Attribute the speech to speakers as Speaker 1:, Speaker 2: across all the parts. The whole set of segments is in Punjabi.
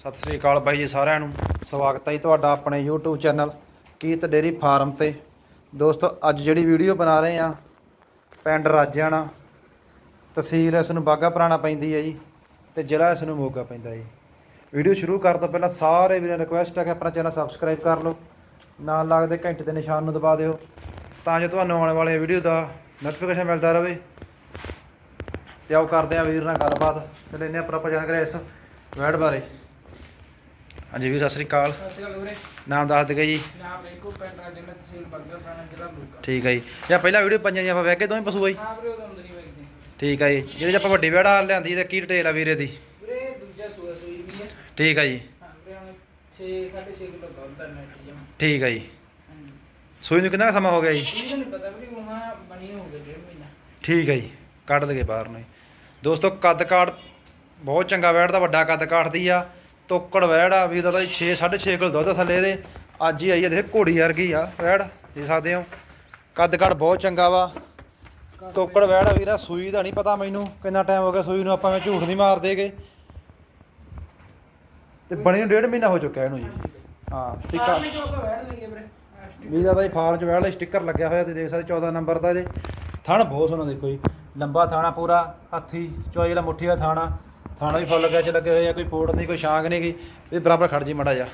Speaker 1: ਸਤਿ ਸ੍ਰੀ ਅਕਾਲ ਬਾਈ ਜੀ ਸਾਰਿਆਂ ਨੂੰ। ਸਵਾਗਤ ਹੈ ਜੀ ਤੁਹਾਡਾ ਆਪਣੇ YouTube ਚੈਨਲ ਕੀਤ ਡੇਰੀ ਫਾਰਮ ਤੇ। ਦੋਸਤੋ, ਅੱਜ ਜਿਹੜੀ ਵੀਡੀਓ ਬਣਾ ਰਹੇ ਆ ਪਿੰਡ ਰਾਜਿਆਣਾ, ਤਹਿਸੀਲ ਇਸ ਨੂੰ ਬਾਗਾ ਪੁਰਾਣਾ ਪੈਂਦੀ ਹੈ ਜੀ ਤੇ ਜ਼ਿਲ੍ਹਾ ਇਸ ਨੂੰ ਮੋਗਾ ਪੈਂਦਾ ਜੀ। ਵੀਡੀਓ ਸ਼ੁਰੂ ਕਰਨ ਤੋਂ ਪਹਿਲਾਂ ਸਾਰੇ ਵੀਰਾਂ ਰਿਕੁਐਸਟ ਹੈ ਕਿ ਆਪਣਾ ਚੈਨਲ ਸਬਸਕ੍ਰਾਈਬ ਕਰ ਲਓ, ਨਾਲ ਲੱਗਦੇ ਘੰਟੇ ਦੇ ਨਿਸ਼ਾਨ ਨੂੰ ਦਬਾ ਦਿਓ, ਤਾਂ ਜੋ ਤੁਹਾਨੂੰ ਆਉਣ ਵਾਲੇ ਵੀਡੀਓ ਦਾ ਨੋਟੀਫਿਕੇਸ਼ਨ ਮਿਲਦਾ ਰਹੇ। ਤੇ ਆਓ ਕਰਦੇ ਆ ਵੀਰ ਨਾਲ ਗੱਲਬਾਤ ਤੇ ਲੈਨੇ ਆ ਪ੍ਰੋਪਰ ਜਾਣਕਾਰੀ ਇਸ ਵੈਡ ਬਾਰੇ। ਹਾਂਜੀ ਵੀਰ ਸਤਿ ਸ੍ਰੀ ਅਕਾਲ।
Speaker 2: ਸਤਿ ਸ਼੍ਰੀ ਅਕਾਲ ਵੀਰੇ।
Speaker 1: ਨਾਮ ਦੱਸ ਦਿਓ ਜੀ।
Speaker 2: ਨਾਮ ਰਿੰਕੂ ਪਿੰਡ ਰਾਜਨ ਤਹਿਸੀਲ ਬੱਗਾ ਥਾਣਾ ਜ਼ਿਲ੍ਹਾ ਬਲੂਕਾ
Speaker 1: ਠੀਕ ਹੈ ਜੀ। ਜਾਂ ਪਹਿਲਾਂ ਵੀਡੀਓ ਪੰਜਾਂ ਜੀ ਆਪਾਂ ਵੇਖ ਕੇ ਦੋਵੇਂ ਪਸ਼ੂ ਬਾਈ।
Speaker 2: ਹਾਂ ਵੀਰੇ ਉਹਦਾ ਅੰਦਰ ਹੀ ਵੇਖਦੇ ਸੀ।
Speaker 1: ਠੀਕ ਹੈ ਜੀ। ਜਿਹਦੇ 'ਚ ਆਪਾਂ ਵੱਡੀ ਵੈੜਾ ਲਿਆਂਦੀ ਤੇ ਕੀ ਡਿਟੇਲ ਆ ਵੀਰੇ ਦੀ?
Speaker 2: ਵੀਰੇ ਦੂਜਾ ਸੂਆ ਸੂਈ ਵੀ ਹੈ।
Speaker 1: ਠੀਕ ਹੈ ਜੀ।
Speaker 2: ਹਾਂ ਵੀਰੇ ਹੁਣ 6 6.5 ਕਿਲੋ ਦੁੱਧ ਦਾ ਨੈਟ ਜਮ
Speaker 1: ਠੀਕ ਹੈ ਜੀ। ਸੂਈ ਨੂੰ ਕਿੰਨਾ ਸਮਾਂ ਹੋ ਗਿਆ ਜੀ?
Speaker 2: ਇਹ ਤਾਂ ਨਹੀਂ ਪਤਾ ਵੀਰੇ ਉਹਾਂ ਬਣੀ ਹੋ ਗਈ ਡੇਢ ਮਹੀਨਾ।
Speaker 1: ਠੀਕ ਹੈ ਜੀ। ਕੱਢ ਦਗੇ ਬਾਹਰ ਨੂੰ। ਦੋਸਤੋ ਕੱਦ ਕਾਠ ਬਹੁਤ ਚੰਗਾ ਵੈੜ ਦਾ ਵੱਡਾ ਕੱਦ ਕਾਠ ਦੀ ਆ। ਤੋਕੜ ਵੈੜ ਵੀ ਦਾ 6 6.5 ਕਿਲੋ ਦੁੱਧ ਥੱਲੇ ਦੇ ਅੱਜ ਹੀ ਆਈ ਆ ਦੇਖ ਘੋੜੀ ਵਰਗੀ ਆ ਵੈੜ ਦੇਖ ਸਕਦੇ ਹੋ। ਕੱਦ ਕਾਠ ਬਹੁਤ ਚੰਗਾ ਵਾ। ਤੋਕੜ ਵੈੜ ਵੀਰਾ ਸੂਈ ਦਾ ਨਹੀਂ ਪਤਾ ਮੈਨੂੰ ਕਿੰਨਾ ਟਾਈਮ ਹੋ ਗਿਆ ਸੂਈ ਨੂੰ ਆਪਾਂ ਮੈਂ ਝੂਠ ਨਹੀਂ ਮਾਰ ਦੇਗੇ। ਤੇ ਬਣੀ ਨੂੰ ਡੇਢ ਮਹੀਨਾ ਹੋ ਚੁੱਕਿਆ ਇਹਨੂੰ ਜੀ। ਹਾਂ ਠੀਕ ਆ।
Speaker 2: ਵੀਰੇ।
Speaker 1: ਵੀ ਜ਼ਿਆਦਾ ਹੀ ਫਾਰਮ 'ਚ ਵੈੜ ਲਈ ਸਟicker ਲੱਗਿਆ ਹੋਇਆ ਤੁਸੀਂ ਦੇਖ ਸਕਦੇ 14 ਨੰਬਰ ਦਾ ਇਹਦੇ। ਥਣ ਬਹੁਤ ਸੋਹਣਾ ਦੇਖੋ ਜੀ। ਲੰਬਾ ਥਾਣਾ ਪੂਰਾ ਹੱਥੀ ਚੋਈ ਜਿਹੜਾ ਮੁੱਠੀ ਦਾ ਥਾਣਾ। ਥਾਣਾ ਵੀ ਫੁੱਲ ਲੱਗਿਆ ਚ ਲੱਗੇ ਹੋਏ ਆ ਕੋਈ ਪੋੜ ਨਹੀਂ ਕੋਈ ਸ਼ਾਂਗ ਨਹੀਂ ਗਈ ਇਹ ਬਰਾਬਰ ਖੜ ਜੀ ਮੜਾ ਜਾ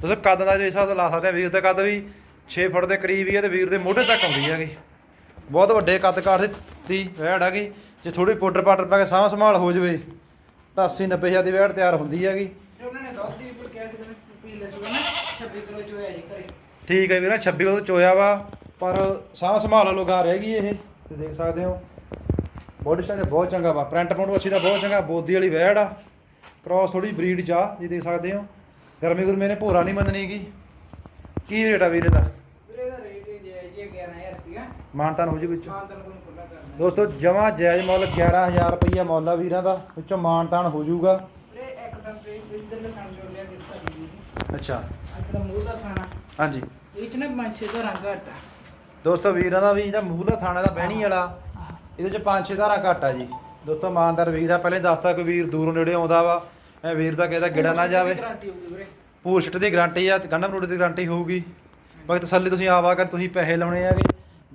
Speaker 1: ਤੁਸੀਂ ਕੱਦ ਦਾ ਜੋ ਹਿਸਾਬ ਦਾ ਲਾ ਸਕਦੇ ਆ ਵੀਰ ਦਾ ਕੱਦ ਵੀ 6 ਫੁੱਟ ਦੇ ਕਰੀਬ ਹੀ ਆ ਤੇ ਵੀਰ ਦੇ ਮੋਢੇ ਤੱਕ ਆਉਂਦੀ ਹੈਗੀ। ਬਹੁਤ ਵੱਡੇ ਕੱਦ ਕਾਠ ਦੀ ਵੈੜ ਹੈਗੀ। ਜੇ ਥੋੜੀ ਪਾਊਡਰ ਪਾਊਡਰ ਪਾ ਕੇ ਸਾਂਭ ਸੰਭਾਲ ਹੋ ਜਵੇ ਤਾਂ 80 90 ਹਜ਼ਾਰ ਦੀ ਵੈੜ ਤਿਆਰ ਹੁੰਦੀ ਹੈਗੀ।
Speaker 2: ਤੇ ਉਹਨਾਂ ਨੇ ਦੁੱਧ ਦੀ ਉੱਪਰ ਕਿਹਾ ਸੀ ਵੀਰੇ ਪੀਲੇ ਸੂਆ ਨਾ 26 ਕਿਲੋ ਚੋਇਆ ਜੀ ਘਰੇ।
Speaker 1: ਠੀਕ ਹੈ ਵੀਰਾਂ 26 ਕਿਲੋ ਤੋਂ ਚੋਇਆ ਵਾ ਪਰ ਸਾਂਭ ਸੰਭਾਲ ਲੋਗਾ ਰਹਿ ਗਈ ਇਹ ਤੁਸੀਂ ਦੇਖ ਸਕਦੇ ਹੋ। ਬੋਡੀ ਸਟਰਕਚਰ ਬਹੁਤ ਚੰਗਾ ਵਾ। ਪ੍ਰਿੰਟ ਪੁੰਟ ਅੱਛੀ ਦਾ ਬਹੁਤ ਚੰਗਾ ਬੋਦੀ ਵਾਲੀ ਵੈੜ ਆ। ਕ੍ਰਾਸ ਥੋੜੀ ਬਰੀਡ ਚ ਆ ਜੀ ਦੇਖ ਸਕਦੇ ਹੋ। ਗਰਮੀ ਗੁਰਮੀ ਨੇ ਭੋਰਾ ਨਹੀਂ ਮੰਨਣੀ ਕੀ ਰੇਟ ਆ ਵੀਰੇ ਦਾ?
Speaker 2: ਵੀਰੇ ਦਾ ਰੇਟ ਹੀ ਜਾਇਜ਼ ਹੀ ਹੈ 11000 ਰੁਪਇਆ
Speaker 1: ਮਾਨਤਾਨ ਹੋ ਜੀ ਵਿੱਚ।
Speaker 2: ਮਾਂ ਤਨ ਨੂੰ ਖੁੱਲਾ ਕਰਨਾ
Speaker 1: ਦੋਸਤੋ ਜਮਾ ਜਾਇਜ਼ ਮੁੱਲ 11000 ਰੁਪਈਆ ਮੁੱਲ ਆ ਵੀਰਾਂ ਦਾ। ਵਿੱਚੋਂ ਮਾਨਤਾਨ ਹੋ ਜਾਊਗਾ ਅੱਛਾ।
Speaker 2: ਆਪਣਾ ਮੂੰਹ ਦਾ ਖਾਣਾ
Speaker 1: ਹਾਂਜੀ।
Speaker 2: ਇਹ ਚ ਨਾ ਦਾ ਰੰਗ
Speaker 1: ਦੋਸਤੋ ਵੀਰਾਂ ਦਾ ਵੀ ਜਿਹੜਾ ਮੂਹਲਾ ਥਾਣਾ ਦਾ ਬਹਿਣੀ ਵਾਲਾ। ਇਹਦੇ ਚ ਪੰਜ ਛੇ ਧਾਰਾ ਘੱਟ ਆ ਜੀ। ਦੋਸਤੋ, ਇਮਾਨਦਾਰ ਵੀਰ ਆ। ਪਹਿਲੇ ਦੱਸਤਾ ਕੋਈ ਵੀਰ ਦੂਰੋਂ ਨੇੜੇ ਆਉਂਦਾ ਵਾ। ਐ ਵੀਰ ਦਾ ਕਿਹਦਾ ਗੇੜਾ ਨਾ ਜਾਵੇ।
Speaker 2: ਗਾਰੰਟੀ ਹੋਊਗੀ ਵੀਰੇ
Speaker 1: ਪੂਰ ਛਿੱਟ ਦੀ ਗਾਰੰਟੀ ਆ ਗੰਡਾ ਮਰੂੜ ਦੀ ਗਾਰੰਟੀ ਹੋਊਗੀ। ਬਾਕੀ ਤਸੱਲੀ ਤੁਸੀਂ ਆਵਾ ਕਰ ਤੁਸੀਂ ਪੈਸੇ ਲਾਉਣੇ ਆਗੇ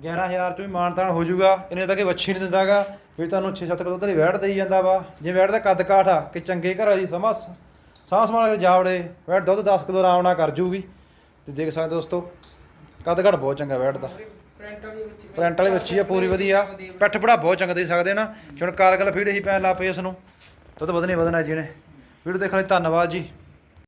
Speaker 1: 11000 ਚੋਂ ਵੀ ਮਾਨਤਾਨ ਹੋ ਜਾਊਗਾ। ਇਹਨੇ ਤਾਂ ਕਿ ਵੱਛੀ ਨਹੀਂ ਦਿੰਦਾਗਾ ਵੀ ਤੁਹਾਨੂੰ 6-7 ਕਿਲੋ ਤੇਰੀ ਵੈੜ ਦੇਈ ਜਾਂਦਾ ਵਾ। ਜੇ ਵੈੜ ਦਾ ਕੱਦ ਕਾਠ ਆ, ਕਿ ਚੰਗੇ ਘਰ ਦੀ ਸਮਾਂ ਸਾਂਭ ਸੰਭਾਲ ਕੇ ਜਾਵੜੇ ਵੈੜ ਦੁੱਧ 10 ਕਿਲੋ ਆਰਾਮ ਨਾਲ ਕਰ ਜੂਗੀ। ਤੇ ਦੇਖ ਸਕਦੇ ਦੋਸਤੋ, ਕੱਦ ਘਾਟ ਬਹੁਤ ਚੰਗਾ ਵੈੜ ਦਾ। ਪ੍ਰਿੰਟ ਵਾਲੀ ਬੱਚੀ ਆ ਪੂਰੀ ਵਧੀਆ। ਪਿੱਠ ਪੜਾ ਬਹੁਤ ਚੰਗਾ ਦੇ ਸਕਦੇ ਨਾ। ਹੁਣ ਕਾਰਗਲ ਫੀਡ ਹੀ ਪੈਣ ਲੱਗ ਪਈ ਇਸ ਨੂੰ ਦੁੱਧ ਵਧਣੇ ਵਧਣਾ ਜੀ ਨੇ ਵੀਡੀਓ ਦੇਖਣ ਲਈ ਧੰਨਵਾਦ ਜੀ।